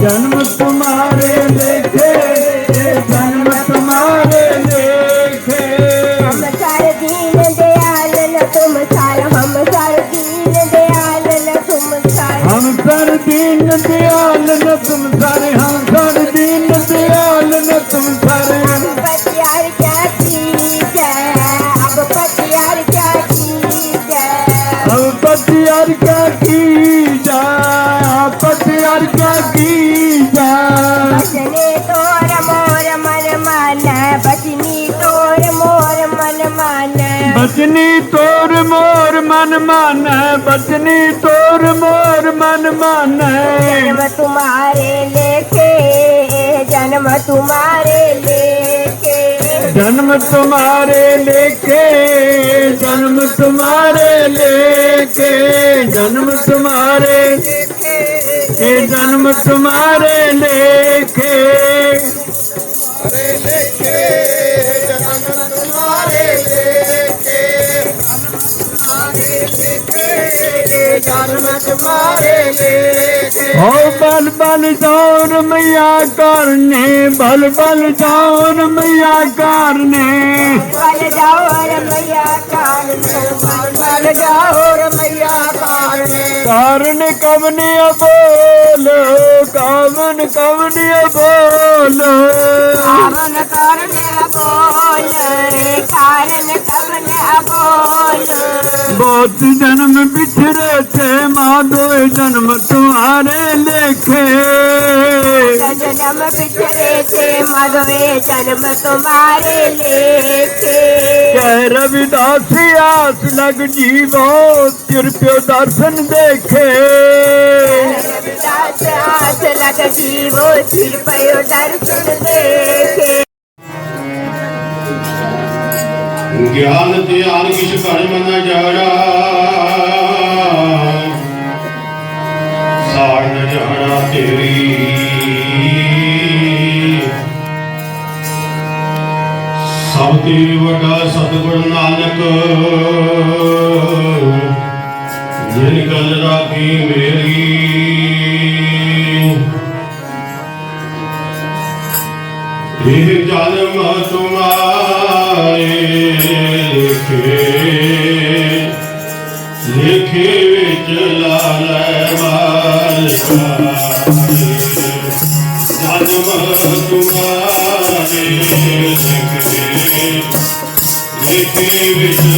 जन्म तुम्हारे लेखे जन्म तुम्हारे लेखे। हम सार दीन दयाल न तुम सार हम सार दीन दयाल न तुम सार। हम सर दीन दयाल न तुम सारे हम सर दीन दयाल न तुम सारे। अब पतियार क्या चीज़ है? अब पतियार क्या चीज़ है? अब पतियार क्या बचनी तोर मोर मन मान बचनी तोर मोर मन मान। जन्म तुम्हारे लेके जन्म तुम्हारे लेके। जन्म तुम्हारे लेके जन्म तुम्हारे लेके जन्म तुम्हारे ए जन्म तुम्हारे लेके। हो बल बल दौर मैया करने बल बल दौर मैया करने बल जाओ रमैया कान बल जाओ रमैया कान कारण कवने बोलो कवन कवने बोलो बोल कारण कवन बोल बहुत जन्म बिछड़े थे माधो जन्म तुम्हारे लेखे। जन्म बिछड़े थे मधवे जन्म तुम्हारे लेके कह रविदास आस लग जीवो तिरप्यो दर्शन देखे। रविदास आस लग जीवो सिर दर्शन देखे। ਗਿਆਨ ਧਿਆਨ ਕਿਛ ਘੜ ਮਨ ਜਾਣਾ ਸਾੜ ਨ ਜਾਣਾ ਤੇਰੀ। ਸਭ ਤੇ ਵੱਡਾ ਸਤਿਗੁਰ ਨਾਨਕ, ਜਿਨ ਗੱਲ ਰਾਖੀ ਮੇਰੀ। ਇਹ ਜਨਮ ਤੁਮਾਰੇ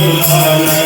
Lord.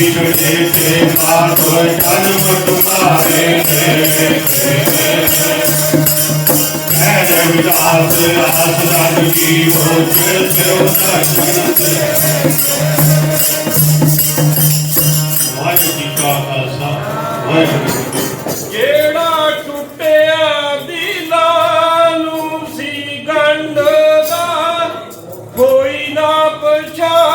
ਸ੍ਰੀ ਗੁਰਦੇਵ ਜੀ ਮਾਰ ਹੋਏ ਜਨ ਪਤੁਮਾਰੇ ਮੈਂ ਜਗਦਾਸ ਆਸ ਰਾਜ ਕੀ ਹੋ ਜਿਲ ਤੇ ਵਾਹਿਗੁਰੂ ਜੀ ਕਾ ਖਾਲਸਾ ਵਾਹਿਗੁਰੂ ਕਿਹੜਾ ਟੁੱਟਿਆ ਦਿਲਾਂ ਨੂੰ ਸੀ ਗੰਢ ਦਾ, ਕੋਈ ਨਾ ਪਛਾਣ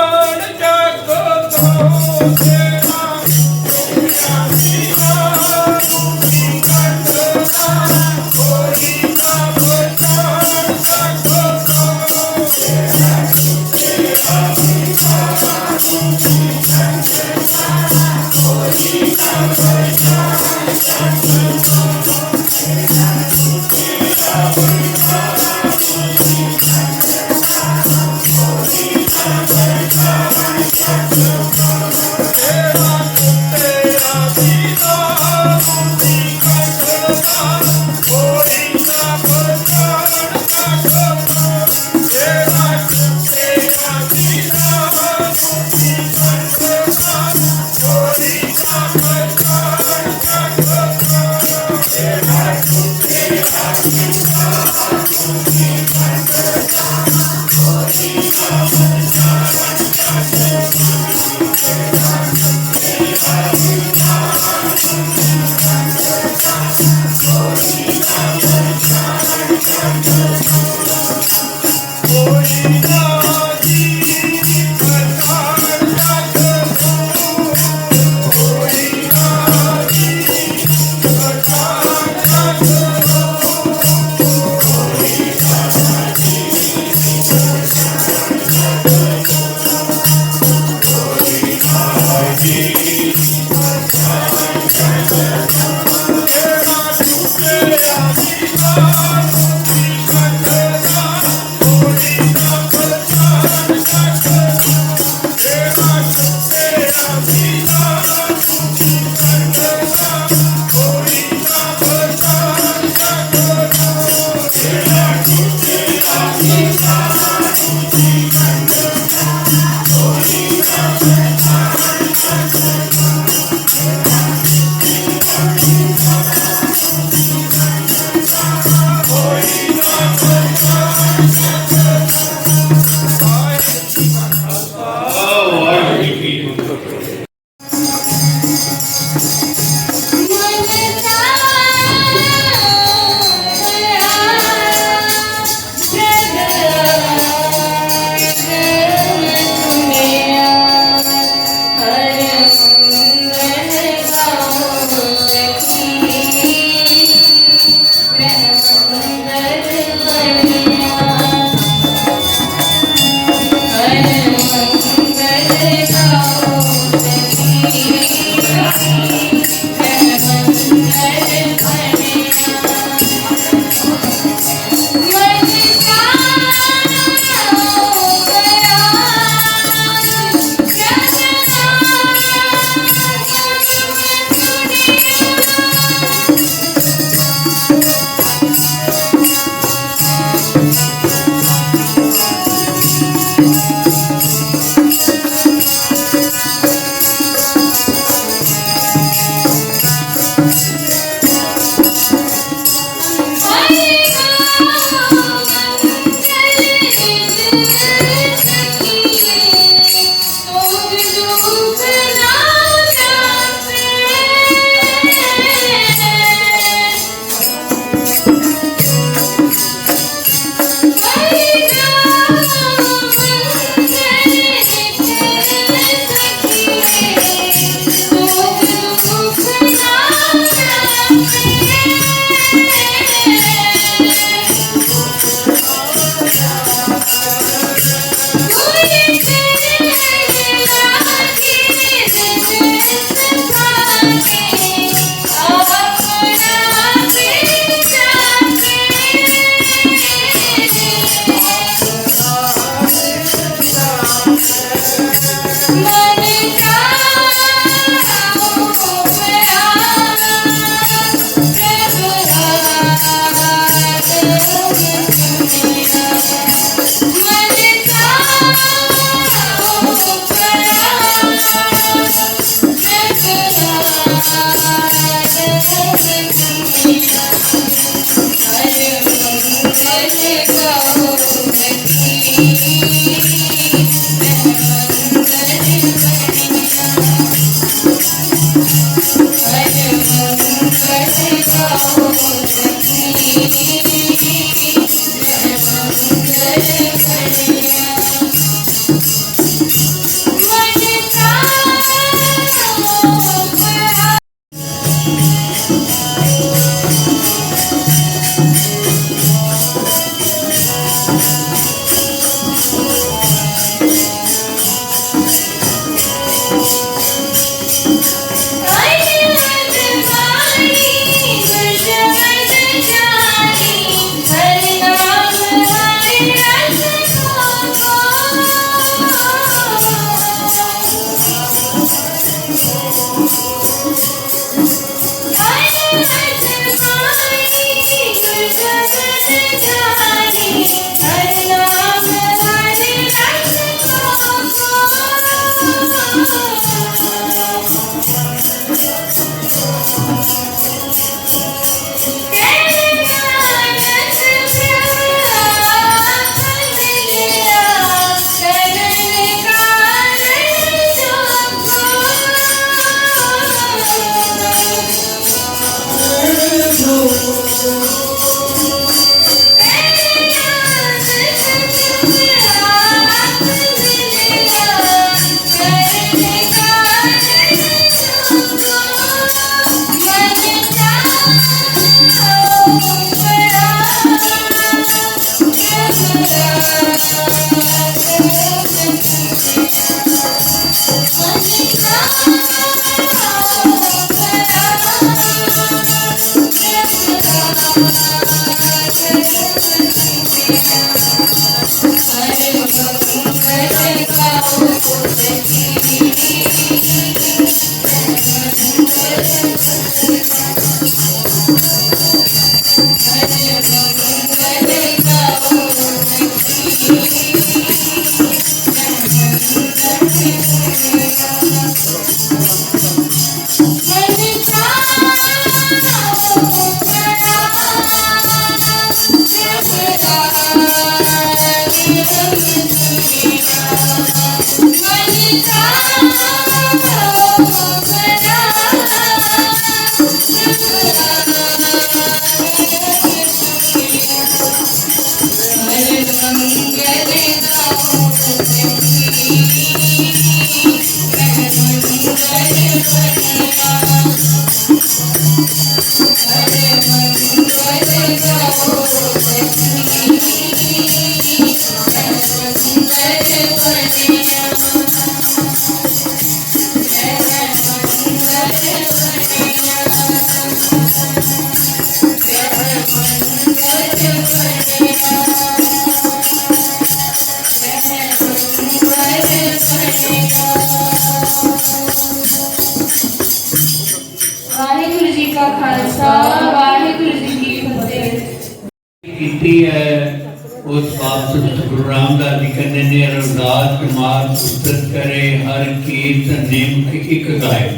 ਵਾਹਿਗੁਰੂ ਜੀ ਕਾ ਖਾਲਸਾ, ਵਾਹਿਗੁਰੂ ਜੀ ਕੀ ਫਤਿਹ। ਕੀਤੀ ਹੈ, ਉਸ ਬਾਤ ਗੁਰੂ ਰਾਮਦਾਸ ਜੀ ਕਹਿੰਦੇ ਨੇ ਅਰਦਾਸ ਜਮਾਤ ਉਸਤਤ ਕਰੇ, ਹਰ ਕੀਰਤ ਨਿਮਕ ਇੱਕ ਗਾਏ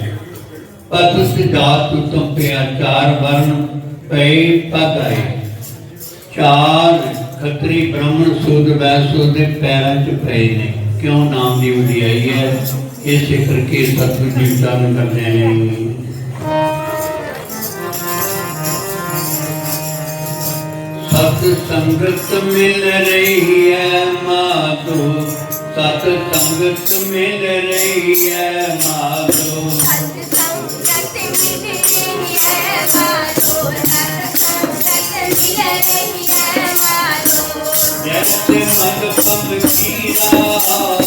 ਪਤ ਉਸ ਜਾਤ ਉਤਮ ਪਿਆ ਚਾਰ ਵਰਨ ਪਏ ਪਦ ਆਏ। ਚਾਰ ਖੱਤਰੀ ਬ੍ਰਾਹਮਣ ਸੂਦ ਵੈਸੋ ਦੇ ਪੈਰਾਂ 'ਚ ਪਏ ਨੇ। ਕਿਉਂ ਨਾਮ ਦੀ ਉਡਿਆਈ ਹੈ? ਇਸੇ ਕਰਕੇ ਸਤਿਗੁਰੂ ਜੀ ਉਚਾਰਨ ਕਰਦੇ ਨੇ। सत संगत मिल रही है माधो। सत संगत मिल रही है माधो। जैसे मन पब की राह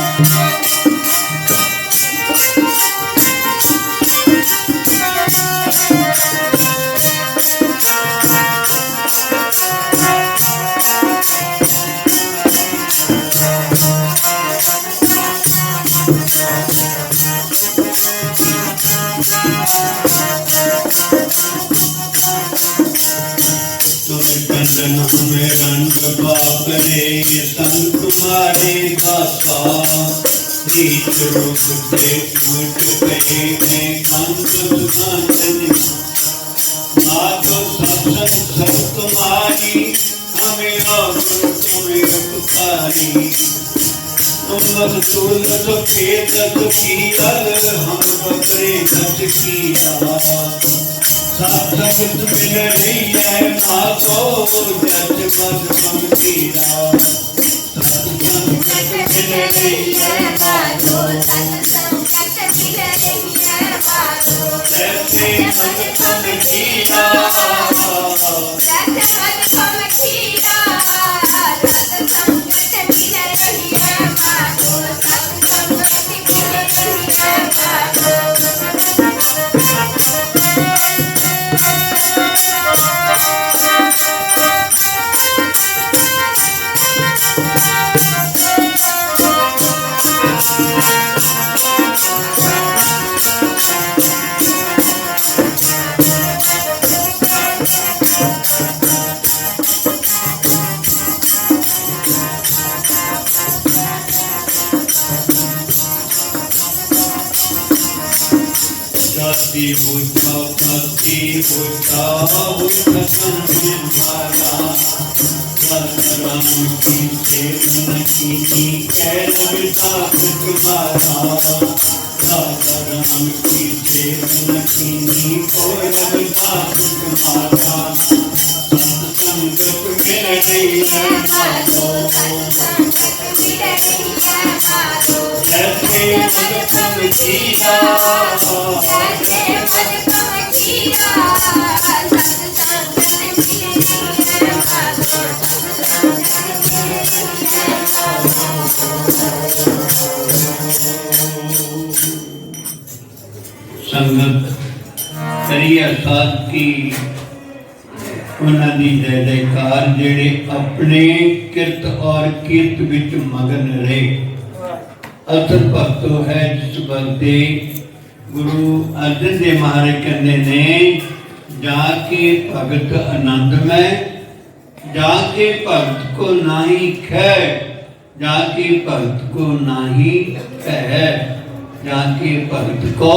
हैं कंस सुखानन मातो सत्संग सब तुम्हारी हमें और तुम्हें पुकारी तुम बस तो खेत की अल हम बकरे घट की सत्संग मिल रही है मातो जज मत समझीरा सत्संग मिल रही Let me, let me, let me, let me, let me, बुझा भक्ति बुझा बुझा संभाला राम की सेवन की कैल विधान तुम्हारा राजा राम की सेवन की कोई विधान तुम्हारा सत्संगत में नहीं सत्य पद जीता सत्य पद जीता संगत करिया साहब जय जयकार, जेड़े अपने किरत और कीर्त विच मगन रहे। ਅਸਲ ਭਗਤੋ ਹੈ ਜਿਸ ਬੰਦੇ ਗੁਰੂ ਅਰਜਨ ਦੇਵ ਮਹਾਰਾਜ ਕਹਿੰਦੇ ਨੇ ਜਾ ਕੇ ਭਗਤ ਆਨੰਦਮੈ ਜਾ ਕੇ ਭਗਤ ਕੋ ਨਾਹੀ ਖੈ ਜਾ ਕੇ ਭਗਤ ਕੋ ਨਾਹੀ ਕਹਿ ਜਾ ਕੇ ਭਗਤ ਕੋ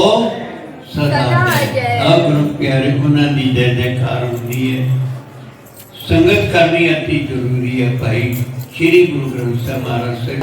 ਸਦਾ ਸਦਾ ਜੈ ਜੈ। ਆ ਗੁਰੂ ਪਿਆਰੇ ਉਹਨਾਂ ਦੀ ਜੈ ਜੈਕਾਰ ਹੁੰਦੀ ਹੈ ਸੰਗਤ ਕਰਨੀ ਅਤੀ ਜ਼ਰੂਰੀ ਹੈ ਭਾਈ श्री गुरु ग्रंथ साहब महाराज से